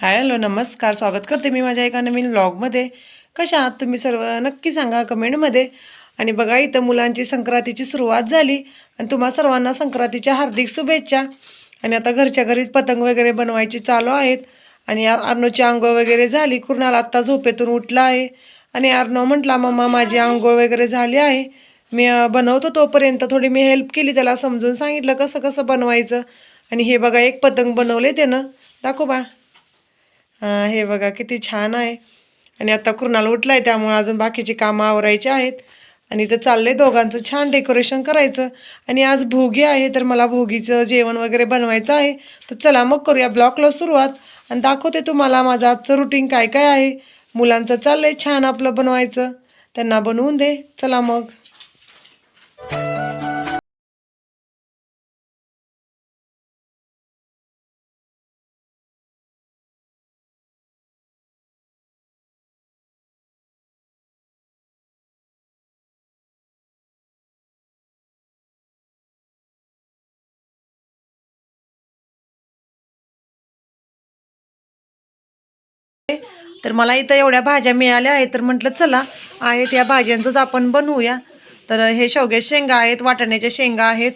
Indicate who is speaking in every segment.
Speaker 1: Hi hello नमस्कार स्वागत करते मी माझ्या एका नवीन ब्लॉगमध्ये कशा आहात तुम्ही सर्व? नक्की सांगा कमेंटमध्ये. आणि बघा इथं मुलांची संक्रांतीची सुरुवात झाली आणि तुम्हा सर्वांना संक्रांतीच्या हार्दिक शुभेच्छा. आणि आता घरच्या घरीच पतंग वगैरे बनवायची चालू आहेत. आणि अर्णोची अर्नोची आंघोळ वगैरे झाली. कुणाला आत्ता झोपेतून उठला आहे. आणि अर्नव म्हटला मम्मा माझी आंघोळ वगैरे झाली आहे. मी बनवतो तोपर्यंत थोडी मी हेल्प केली. त्याला समजून सांगितलं कसं कसं बनवायचं. आणि हे बघा एक पतंग बनवले त्यानं. दाखव बा. हे बघा किती छान आहे. आणि आता उठलं आहे त्यामुळे अजून बाकीची कामं आवरायची आहेत. आणि इथं चाललंय दोघांचं छान डेकोरेशन करायचं. आणि आज भोगी आहे तर मला भोगीचं जेवण वगैरे बनवायचं आहे. तर चला मग करूया ब्लॉकला सुरुवात. आणि दाखवते तुम्हाला माझं आजचं रुटीन काय काय आहे. मुलांचं चाललंय छान आपलं बनवायचं. त्यांना बनवून दे. चला मग. तर मला इथं एवढ्या भाज्या मिळाल्या आहेत तर म्हटलं चला आहेत या भाज्यांचंच आपण बनवूया. तर हे शेवग्या शेंगा आहेत वाटाण्याच्या शेंगा आहेत.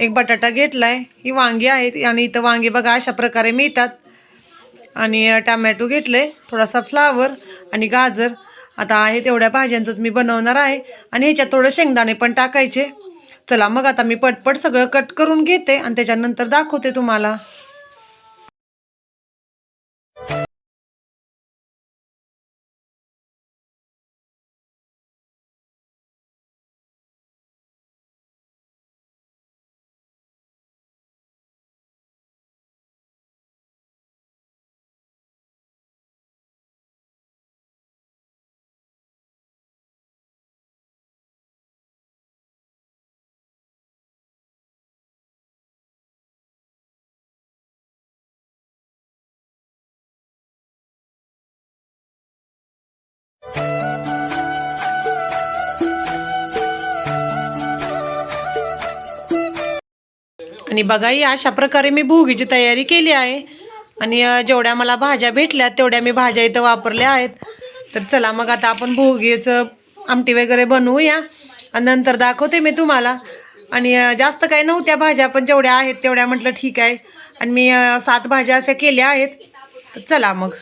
Speaker 1: एक बटाटा घेतला आहे ही वांगी आहेत आणि इथं वांगी बघा अशा प्रकारे मिळतात. आणि अ, घेतलं आहे थोडासा फ्लावर आणि गाजर. आता आहे तेवढ्या भाज्यांचंच मी बनवणार आहे आणि ह्याच्यात थोडं शेंगदाणे पण टाकायचे. चला मग आता मी पटपट सगळं कट करून घेते आणि त्याच्यानंतर दाखवते तुम्हाला. आणि बघा ही अशा प्रकारे मी भोगीची तयारी केली आहे. आणि जेवढ्या मला भाज्या भेटल्या तेवढ्या मी भाज्या इथं वापरल्या आहेत. तर चला मग आता आपण भोगीचं आमटी वगैरे बनवूया. आणि नंतर दाखवते मी तुम्हाला. आणि जास्त काही नव्हत्या भाज्या पण जेवढ्या आहेत तेवढ्या म्हटलं ठीक आहे. आणि मी सात भाज्या अशा केल्या आहेत. तर चला मग.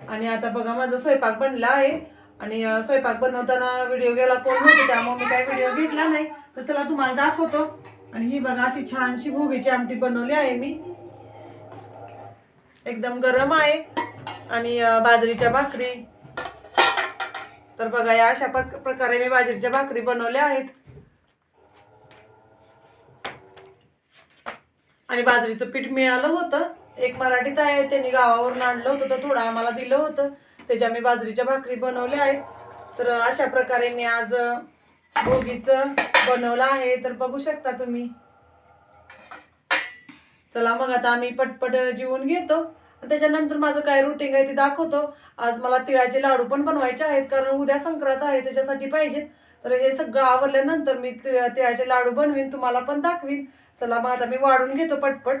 Speaker 1: आणि आता बघा माझा स्वयंपाक बनला आहे. आणि स्वयंपाक बनवताना व्हिडिओ गेला कोण नव्हतं त्यामुळे मी काही व्हिडिओ घेतला नाही. तर चला तुम्हाला दाखवतो. आणि ही बघा अशी छानशी भोगीची आमटी बनवली आहे मी. एकदम गरम आहे आणि बाजरीच्या भाकरी. तर बघा या अशा प्रकारे मी बाजरीच्या भाकरी बनवल्या आहेत. आणि बाजरीचं पीठ मिळालं होतं. एक मराठीत आहे त्यांनी गावावरून आणलं होतं तर थोडं आम्हाला दिलं होतं. त्याच्या मी बाजरीच्या भाकरी बनवल्या आहेत. तर अशा प्रकारे मी आज भोगीचं बनवलं आहे तर बघू शकता तुम्ही. चला मग आता आम्ही पटपट जेवून घेतो. त्याच्यानंतर माझं काय रुटीन आहे ते दाखवतो. आज मला तिळाचे लाडू पण बनवायचे आहेत कारण उद्या संक्रांत आहे त्याच्यासाठी पाहिजेत. तर हे सगळं आवरल्यानंतर मी तिळाचे लाडू बनवीन तुम्हाला पण दाखवीन. चला मग आता मी वाढून घेतो पटपट.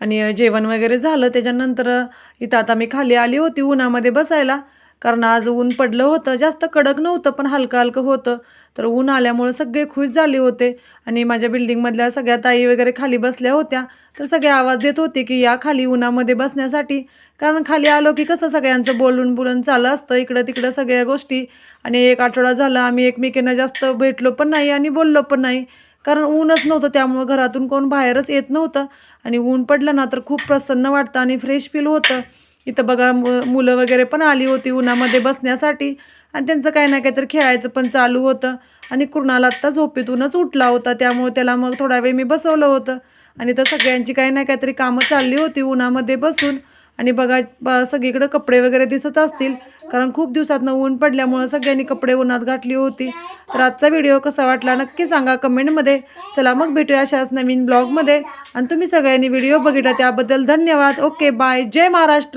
Speaker 1: आणि जेवण वगैरे झालं त्याच्यानंतर इथं आता मी खाली आली होती उन्हामध्ये बसायला. कारण आज ऊन पडलं होतं जास्त कडक नव्हतं पण हलकं हलकं होतं. तर ऊन आल्यामुळे सगळे खुश झाले होते. आणि माझ्या बिल्डिंगमधल्या सगळ्या ताई वगैरे खाली बसल्या होत्या. तर सगळे आवाज देत होते की या खाली उन्हामध्ये बसण्यासाठी. कारण खाली आलो की कसं सगळ्यांचं बोलून बोलून चालू असतं. इकडं तिकडं सगळ्या गोष्टी. आणि एक आठवडा झाला आम्ही एकमेकींना जास्त भेटलो पण नाही आणि बोललो पण नाही. कारण ऊनच नव्हतं त्यामुळं घरातून कोण बाहेरच येत नव्हतं. आणि ऊन पडलं ना तर खूप प्रसन्न वाटतं आणि फ्रेश फील होतं. इथं बघा मु मुलं वगैरे पण आली होती उन्हामध्ये बसण्यासाठी. आणि त्यांचं काही ना काहीतरी खेळायचं पण चालू होतं. आणि कृणाला आत्ता झोपेतूनच उठला होता त्यामुळे त्याला मग थोडा वेळ मी बसवलं होतं. आणि तर सगळ्यांची काही ना काहीतरी कामं चालली होती उन्हामध्ये बसून. आणि बघा ब- सगळीकडे कपडे वगैरे दिसत असतील. कारण खूप दिवसातनं ऊन पडल्यामुळं सगळ्यांनी कपडे उन्हात घातली होती. तर आजचा व्हिडिओ कसा वाटला नक्की सांगा कमेंटमध्ये. चला मग भेटूया अशाच नवीन ब्लॉगमध्ये. आणि तुम्ही सगळ्यांनी व्हिडिओ बघितला त्याबद्दल धन्यवाद. Okay bye. जय महाराष्ट्र.